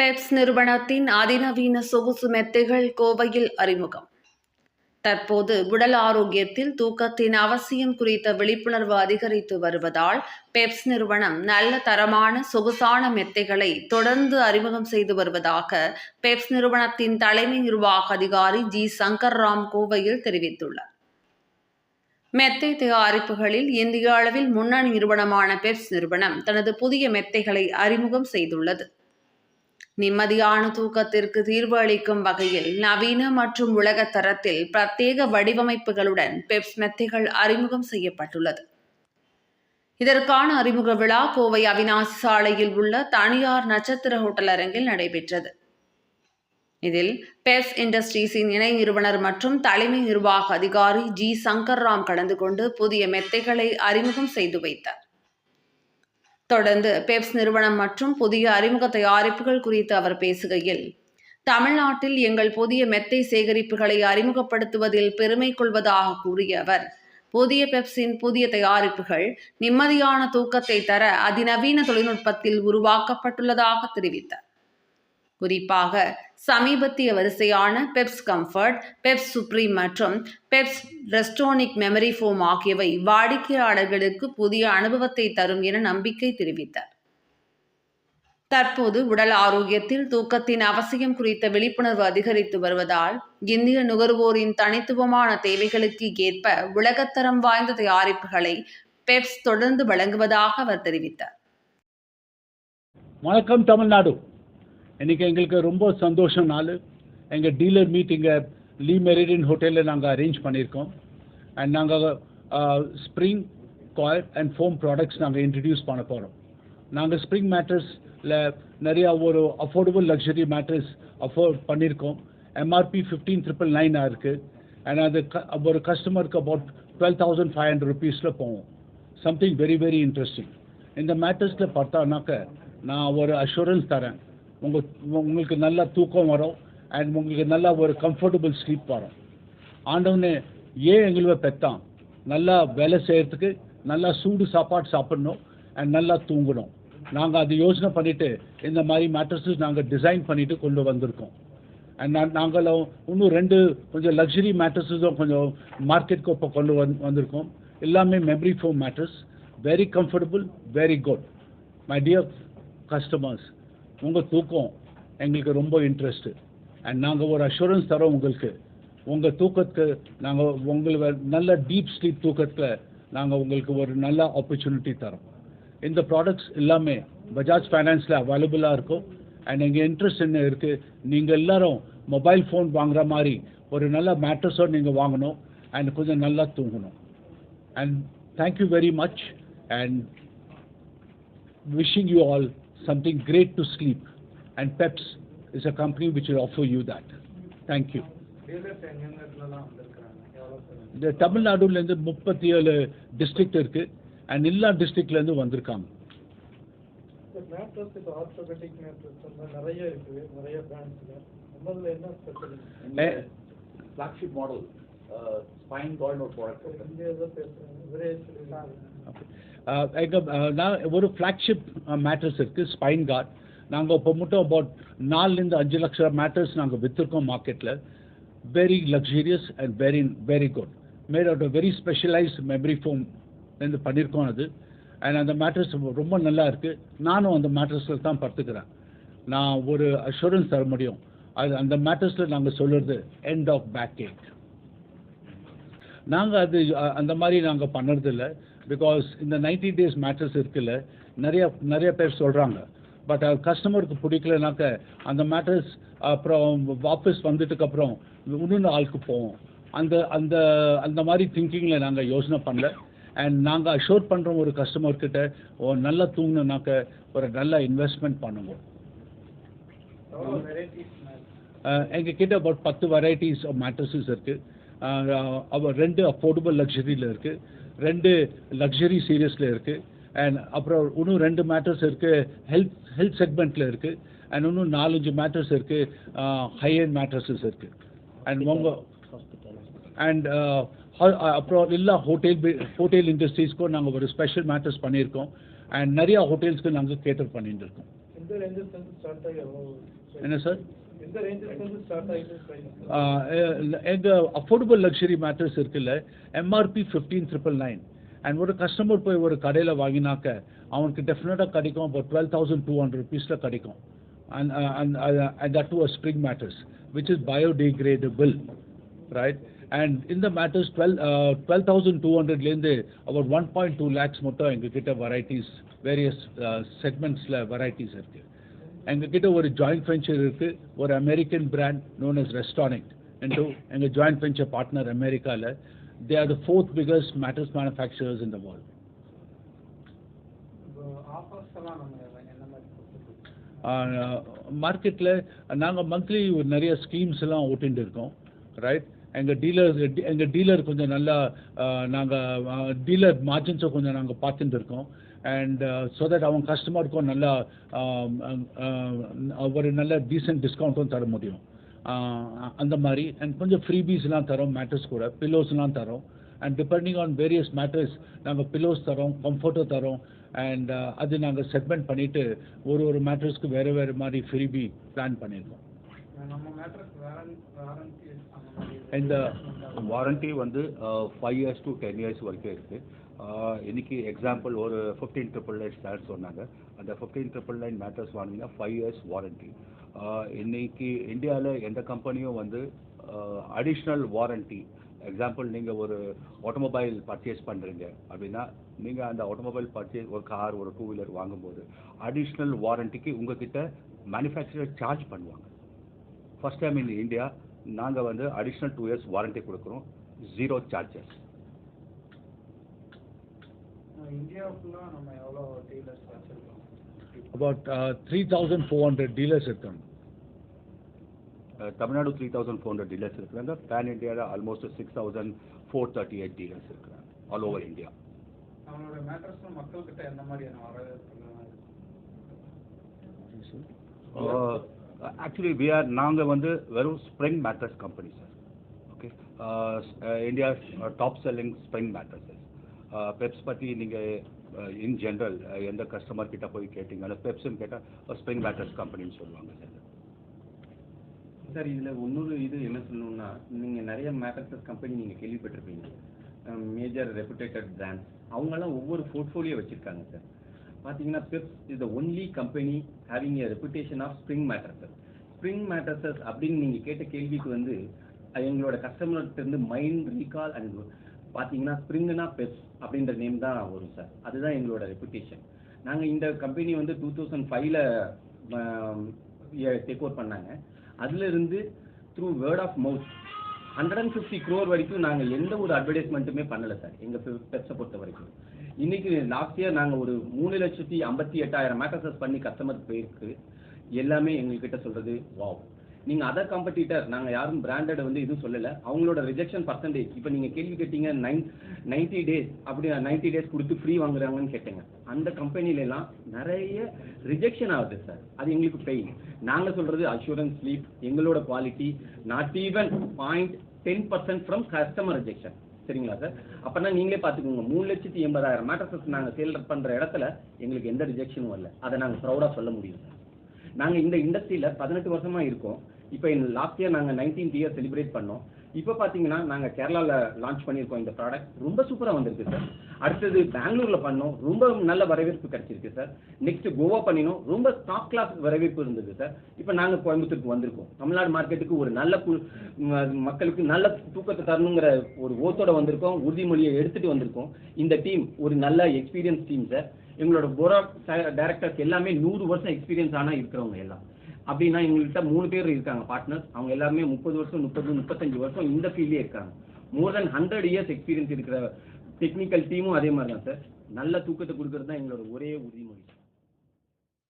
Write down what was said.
பெப்ஸ் நிறுவனத்தின் அதிநவீன சொகுசு மெத்தைகள் கோவையில் அறிமுகம். தற்போது உடல் ஆரோக்கியத்தில் தூக்கத்தின் அவசியம் குறித்த விழிப்புணர்வு அதிகரித்து வருவதால் பெப்ஸ் நிறுவனம் நல்ல தரமான சொகுசான மெத்தைகளை தொடர்ந்து அறிமுகம் செய்து வருவதாக பெப்ஸ் நிறுவனத்தின் தலைமை நிர்வாக அதிகாரி ஜி. சங்கர் ராம் கோவையில் தெரிவித்துள்ளார். மெத்தை தயாரிப்புகளில் இந்திய அளவில் முன்னணி நிறுவனமான பெப்ஸ் நிறுவனம் தனது புதிய மெத்தைகளை அறிமுகம் செய்துள்ளது. நிம்மதியான தூக்கத்திற்கு தீர்வு அளிக்கும் வகையில் நவீன மற்றும் உலக தரத்தில் பிரத்யேக வடிவமைப்புகளுடன் பெப்ஸ் மெத்தைகள் அறிமுகம் செய்யப்பட்டுள்ளது. இதற்கான அறிமுக விழா கோவை அவினாசி சாலையில் உள்ள தனியார் நட்சத்திர ஹோட்டல் அரங்கில் நடைபெற்றது. இதில் பெப்ஸ் இண்டஸ்ட்ரீஸின் இணை நிறுவனர் மற்றும் தலைமை நிர்வாக அதிகாரி ஜி சங்கர் ராம் கலந்து கொண்டு புதிய மெத்தைகளை அறிமுகம் செய்து வைத்தார். தொடர்ந்து பெப்ஸ் நிறுவனம் மற்றும் புதிய அறிமுக தயாரிப்புகள் குறித்து அவர் பேசுகையில் தமிழ்நாட்டில் எங்கள் புதிய மெத்தை சேகரிப்புகளை அறிமுகப்படுத்துவதில் பெருமை கொள்வதாக கூறிய அவர் புதிய பெப்ஸின் புதிய தயாரிப்புகள் நிம்மதியான தூக்கத்தை தர அதிநவீன தொழில்நுட்பத்தில் உருவாக்கப்பட்டுள்ளதாக தெரிவித்தார். குறிப்பாக சமீபத்திய வரிசையான பெப்ஸ் கம்ஃபர்ட் பெப்ஸ் சுப்ரீம் மற்றும் பெப்ஸ் ரெஸ்டோனிக் மெமரி ஃபோம் ஆகியவை வாடிக்கையாளர்களுக்கு புதிய அனுபவத்தை தரும் என நம்பிக்கை தெரிவித்தார். தற்போது உடல் ஆரோக்கியத்தில் தூக்கத்தின் அவசியம் குறித்த விழிப்புணர்வு அதிகரித்து வருவதால் இந்திய நுகர்வோரின் தனித்துவமான தேவைகளுக்கு ஏற்ப உலகத்தரம் வாய்ந்த தயாரிப்புகளை பெப்ஸ் தொடர்ந்து வழங்குவதாக அவர் தெரிவித்தார். வணக்கம் தமிழ்நாடு. இன்றைக்கி எங்களுக்கு ரொம்ப சந்தோஷம் நாள். எங்கள் டீலர் மீட் இங்கே லீ மெரிடின் ஹோட்டலில் நாங்கள் அரேஞ்ச் பண்ணியிருக்கோம். அண்ட் நாங்கள் spring coil and foam products நாங்கள் இன்ட்ரடியூஸ் பண்ண போகிறோம் நாங்கள் ஸ்ப்ரிங் மேட்ரஸில் நிறையா ஒரு அஃபோர்டபுள் லக்ஸரி மேட்ரஸ் அஃபோர்ட் பண்ணியிருக்கோம். எம்ஆர்பி ஃபிஃப்டீன் ட்ரிபிள் நைனாக இருக்குது அண்ட் அது க ஒரு கஸ்டமருக்கு about twelve thousand five hundred ருபீஸில் போவோம் சம்திங் வெரி வெரி இன்ட்ரெஸ்டிங் இந்த மேட்டர்ஸில் பார்த்தானாக்க நான் ஒரு அஷூரன்ஸ் தரேன். உங்கள் உங்களுக்கு நல்லா தூக்கம் வரும் அண்ட் உங்களுக்கு நல்லா ஒரு கம்ஃபர்டபுள் ஸ்லீப் வரும். ஆண்டவனே ஏன் எங்களை பெத்தான்? நல்லா வேலை செய்கிறதுக்கு நல்லா சூடு சாப்பாடு சாப்பிடணும் அண்ட் நல்லா தூங்கணும். நாங்கள் அது யோசனை பண்ணிவிட்டு இந்த மாதிரி மேட்ரஸஸ் நாங்கள் டிசைன் பண்ணிவிட்டு கொண்டு வந்திருக்கோம். அண்ட் நாங்களும் இன்னும் ரெண்டு கொஞ்சம் லக்ஸரி மேட்ரஸஸும் கொஞ்சம் மார்க்கெட்டுக்கு இப்போ கொண்டு வந் வந்திருக்கோம். எல்லாமே memory foam mattress very comfortable very good my dear customers உங்கள் தூக்கம் எங்களுக்கு ரொம்ப இன்ட்ரெஸ்ட்டு அண்ட் நாங்கள் ஒரு அஷூரன்ஸ் தரோம் உங்களுக்கு. உங்கள் தூக்கத்துக்கு நாங்கள் உங்களுக்கு நல்ல டீப் ஸ்லீப் தூக்கத்தில் நாங்கள் உங்களுக்கு ஒரு நல்ல ஆப்பர்ச்சுனிட்டி தரோம் இந்த ப்ராடக்ட்ஸ் எல்லாமே பஜாஜ் ஃபைனான்ஸில் அவைலபிளாக இருக்கும். அண்ட் எங்கள் இன்ட்ரெஸ்ட் என்ன இருக்குது நீங்கள் எல்லோரும் மொபைல் ஃபோன் வாங்குற மாதிரி ஒரு நல்ல மேட்ரஸோடு நீங்கள் வாங்கணும். அண்ட் கொஞ்சம் நல்லா தூங்கணும். And thank you very much and wishing you all something great to sleep. And PEPS is a company which will offer you that. Thank you. Dealers எங்கெங்க இடத்துலலாம் வந்திருக்கிறாங்க எவ்வளோ சார் இந்த தமிழ்நாடுலேருந்து முப்பத்தி ஏழு டிஸ்ட்ரிக்ட் இருக்கு அண்ட் எல்லா டிஸ்ட்ரிக்ட்லேருந்து வந்திருக்காங்க இந்த மேட்ரஸ் இப்போ ஆர்த்தோபெட்டிக் மேட்ரஸ் வந்து நிறைய இருக்குது நிறைய பிராண்ட்ஸில் நம்மளில் என்ன ஸ்பெஷல் Eh, flagship நான் ஒரு ஃப்ளாக்ஷிப் மேட்ரஸ் இருக்கு ஸ்பைன் கார்ட் நாங்கள் இப்போ மட்டும் அபவுட் நாலுலேருந்து அஞ்சு லட்சம் மேட்ரஸ் நாங்கள் விற்றுருக்கோம் மார்க்கெட்டில் very luxurious and very very good made out very specialise memory foam வந்து பண்ணியிருக்கோம் அது. அண்ட் அந்த மேட்ரஸ் ரொம்ப நல்லா இருக்குது நானும் அந்த மேட்ரஸில் தான் படுத்துக்கிறேன். நான் ஒரு அஷூரன்ஸ் தர முடியும். அது அந்த மேட்ரஸில் நாங்கள் சொல்கிறது எண்ட் ஆஃப் பேக் நாங்கள் அது அந்த மாதிரி நாங்கள் பண்ணுறதில்ல. பிகாஸ் இந்த 90 டேஸ் மேட்ரஸ் இருக்குல்ல நிறைய நிறைய பேர் சொல்கிறாங்க பட் அது கஸ்டமருக்கு பிடிக்கலனாக்க அந்த மேட்ரஸ் அப்புறம் வாபஸ் வந்துட்டுக்கப்புறம் இன்னொன்று ஆளுக்கு போவோம். அந்த அந்த அந்த மாதிரி திங்கிங்கில் நாங்கள் யோசனை பண்ணல. அண்ட் நாங்கள் அஷோர் பண்ணுறோம் ஒரு கஸ்டமர்கிட்ட நல்லா தூங்கினாக்க ஒரு நல்ல இன்வெஸ்ட்மெண்ட் வெரைட்டிஸ் எங்கள் கிட்ட அபவுட் பத்து வெரைட்டிஸ் ஆஃப் மேட்ரஸஸ் இருக்குது அவர் ரெண்டு அஃபோர்டபுள் லக்ஸரியில் இருக்குது ரெண்டு லக்ஸரி சீரியஸில் இருக்குது அண்ட் அப்புறம் இன்னும் ரெண்டு மேட்டர்ஸ் இருக்குது ஹெல்த் ஹெல்த் செக்மெண்ட்டில் இருக்குது அண்ட் இன்னும் நாலஞ்சு மேட்டர்ஸ் இருக்குது ஹை அண்ட் மேட்ரஸஸ் இருக்குது அண்ட் உங்கள் அண்ட் அப்புறம் எல்லா ஹோட்டல் ஹோட்டல் இண்டஸ்ட்ரீஸ்க்கும் நாங்கள் ஒரு ஸ்பெஷல் மேட்டர்ஸ் பண்ணியிருக்கோம். அண்ட் நிறையா ஹோட்டல்ஸ்க்கு நாங்கள் கேட்டர் பண்ணிட்டு இருக்கோம். என்ன சார் எங்க அஃபோர்டபுள் லக்ஸரி மேட்டர்ஸ் இருக்குல்ல MRP fifteen triple nine and ஒரு கஸ்டமர் போய் ஒரு கடையில் வாங்கினாக்க அவனுக்கு டெஃபினட்டாக கிடைக்கும். இப்போ டுவெல் தௌசண்ட் டூ ஹண்ட்ரட் ருபீஸில் கிடைக்கும். And and and that to spring mattress which is biodegradable right and இந்த mattress twelve twelve thousand two ஹண்ட்ரட்லேருந்து அவர் ஒன் பாயிண்ட் டூ லேக்ஸ் மட்டும் எங்ககிட்ட வெரைட்டிஸ் வேரியஸ் செக்மெண்ட்ஸில் வெரைட்டிஸ் இருக்குது எங்ககிட்ட ஒரு ஜாயிண்ட் வெஞ்சர் இருக்குது ஒரு American brand known as Restonic என்று எங்கள் ஜாயிண்ட் வெஞ்சர் பார்ட்னர் அமெரிக்காவில் they are the fourth biggest mattress manufacturers in the world மார்க்கெட்டில் நாங்கள் மந்த்லி நிறைய ஸ்கீம்ஸ் எல்லாம் ஓட்டிகிட்டு இருக்கோம் ரைட் எங்கள் டீலர் எங்கள் டீலர் கொஞ்சம் நல்லா நாங்கள் டீலர் மார்ஜின்ஸை கொஞ்சம் நாங்கள் பார்த்துட்டு இருக்கோம். அண்ட் ஸோ தட் அவங்க கஸ்டமருக்கும் நல்லா ஒரு நல்ல டீசென்ட் டிஸ்கவுண்ட்டும் தர முடியும். அந்த மாதிரி. அண்ட் கொஞ்சம் ஃப்ரீபீஸ்லாம் தரோம் மேட்டர்ஸ் கூட. பில்லோஸ்லாம் தரோம். And depending on various mattress நாங்கள் பில்லோஸ் தரோம் கம்ஃபர்ட்டும் தரோம். அண்ட் அது நாங்கள் செக்மெண்ட் பண்ணிவிட்டு ஒரு ஒரு மேட்ரஸ்க்கு வேறு வேறு மாதிரி ஃப்ரீபி பிளான் பண்ணியிருக்கோம் இந்த வாரண்டி uh, வந்து five years to ten years வரைக்கும் இருக்குது uh, இன்னைக்கு எக்ஸாம்பிள் ஒரு ஃபிஃப்டீன் ட்ரிபிள் நைன் ஸ்டாண்ட் சொன்னாங்க. அந்த ஃபிஃப்டீன் ட்ரிபிள் நைன் மேட்டர்ஸ் வாங்கினீங்கன்னா ஃபைவ் இயர்ஸ் வாரண்டி இன்னைக்கு இந்தியாவில் எந்த கம்பெனியும் வந்து அடிஷ்னல் வாரண்டி எக்ஸாம்பிள் நீங்கள் ஒரு ஆட்டோமொபைல் பர்ச்சேஸ் பண்ணுறீங்க அப்படின்னா நீங்கள் அந்த ஆட்டோமொபைல் பர்ச்சேஸ் ஒரு கார் ஒரு டூ வீலர் வாங்கும்போது அடிஷ்னல் வாரண்டிக்கு உங்ககிட்ட மேனுஃபேக்சரர் சார்ஜ் பண்ணுவாங்க. ஃபஸ்ட் டைம் இன் இந்தியா நாங்கள் வந்து அடிஷ்னல் டூ இயர்ஸ் வாரண்டி கொடுக்குறோம். Zero charges about three thousand four hundred dealers இருக்காங்க Tamil Nadu three thousand four hundred dealers இருக்கிறாங்க. பேன் இந்தியாவில் almost six thousand four thirty eight dealers இருக்கிறாங்க. All over India நம்மளோட மக்கள்கிட்ட எந்த மாதிரியான வரவேற்பு ஆக்சுவலி வி ஆர் நாங்கள் வந்து வெறும் spring mattress company sir okay India top selling spring mattresses Peps பற்றி நீங்கள் இன் ஜென்ரல் எந்த கஸ்டமர் கிட்ட போய் கேட்டிங்கன்னா பெப்ஸ்ன்னு கேட்டால் ஸ்ப்ரிங் மேட்ரஸ் கம்பெனின்னு சொல்லுவாங்க சார் சார் இதில் இன்னொரு இது என்ன சொல்லணும்னா நீங்கள் நிறைய மேட்ரஸஸ் கம்பெனி நீங்கள் கேள்விப்பட்டிருப்பீங்க. மேஜர் ரெப்புடேட்டட் பிராண்ட்ஸ் அவங்கெல்லாம் ஒவ்வொரு போர்ட்ஃபோலியோ வச்சுருக்காங்க சார் பார்த்தீங்கன்னா Peps is the only company having a reputation of spring mattresses spring mattresses அப்படின்னு நீங்கள் கேட்ட கேள்விக்கு வந்து எங்களோட கஸ்டமர்கிட்ட இருந்து மைண்ட் ரீகால் அண்ட் பார்த்தீங்கன்னா ஸ்ப்ரிங்னா பெப்ஸ் அப்படின்ற நேம் தான் வரும் சார் அதுதான் எங்களோட ரெப்புடேஷன் நாங்கள் இந்த கம்பெனி வந்து டூ தௌசண்ட் ஃபைவ்ல டேக் ஓவர் பண்ணாங்க. அதுலேருந்து through word of mouth hundred and fifty crore வரைக்கும் நாங்கள் எந்த ஒரு அட்வர்டைஸ்மெண்ட்டுமே பண்ணலை சார் எங்கள் பெப்ஸை பொறுத்த வரைக்கும். இன்னைக்கு லாஸ்ட் இயர் நாங்கள் ஒரு மூணு லட்சத்தி ஐம்பத்தி எட்டாயிரம் மேக்கசஸ் பண்ணி கஸ்டமர் போயிருக்கு. எல்லாமே எங்ககிட்ட சொல்றது வாவ் நீங்கள் அதர் காம்படிட்டர் நாங்கள் யாரும் பிராண்டட் வந்து எதுவும் சொல்லலை. அவங்களோட ரிஜெக்ஷன் பர்சன்டேஜ் இப்போ நீங்கள் கேள்வி கேட்டீங்க நைன் நைன்டி டேஸ் அப்படி நைன்டி டேஸ் கொடுத்து ஃப்ரீ வாங்குறாங்கன்னு கேட்டீங்க. அந்த கம்பெனில எல்லாம் நிறைய ரிஜெக்ஷன் ஆகுது சார் அது எங்களுக்கு பெயின் நாங்கள் சொல்றது அஷூரன்ஸ் ஸ்லீப் எங்களோட quality not even point ten percent from customer rejection சரிங்களா சார்? அப்போனா நீங்களே பார்த்துக்கோங்க. மூணு லட்சத்தி எண்பதாயிரம் மேட்ரஸஸ் நாங்கள் சேல் பண்ணுற இடத்துல எங்களுக்கு எந்த ரிஜெக்ஷனும் வரல. அதை நாங்கள் ப்ரௌடாக சொல்ல முடியும் சார். நாங்கள் இந்த இண்டஸ்ட்ரியில் பதினெட்டு வருஷமாக இருக்கோம். இப்போ லாஸ்ட் இயர் நாங்கள் நைன்டீன்த் இயர் செலிப்ரேட் பண்ணோம். இப்போ பார்த்தீங்கன்னா நாங்கள் கேரளாவில் லான்ச் பண்ணியிருக்கோம் இந்த ப்ராடக்ட் ரொம்ப சூப்பராக வந்திருக்கு சார் அடுத்தது பெங்களூரில் பண்ணோம். ரொம்ப நல்ல வரவேற்பு கிடைச்சிருக்கு சார் நெக்ஸ்ட் கோவா பண்ணினோம். ரொம்ப டாப் கிளாஸ் வரவேற்பு இருந்தது சார் இப்போ நாங்கள் கோயம்புத்தூருக்கு வந்திருக்கோம். தமிழ்நாடு மார்க்கெட்டுக்கு ஒரு நல்ல கு- மக்களுக்கு நல்ல தூக்கத்தை தரணுங்கிற ஒரு ஓத்தோட வந்திருக்கோம். உறுதிமொழியை எடுத்துகிட்டு வந்திருக்கோம். இந்த டீம் ஒரு நல்ல எக்ஸ்பீரியன்ஸ் டீம் சார் எங்களோட போரா டைரக்டர்ஸ் எல்லாமே நூறு வருஷம் எக்ஸ்பீரியன்ஸ் ஆனால் இருக்கிறவங்க எல்லாம். அப்படின்னா எங்கள்கிட்ட மூணு பேர் இருக்காங்க பார்ட்னர்ஸ் அவங்க எல்லாருமே முப்பது வருஷம் முப்பது முப்பத்தஞ்சு வருஷம் இந்த ஃபீல்ட்லேயே இருக்காங்க. More than hundred years experience இருக்கிற டெக்னிக்கல் டீமும் அதே மாதிரி தான் சார் நல்ல தூக்கத்தை கொடுக்கறது தான் எங்களோட ஒரே உறுதிமொழி.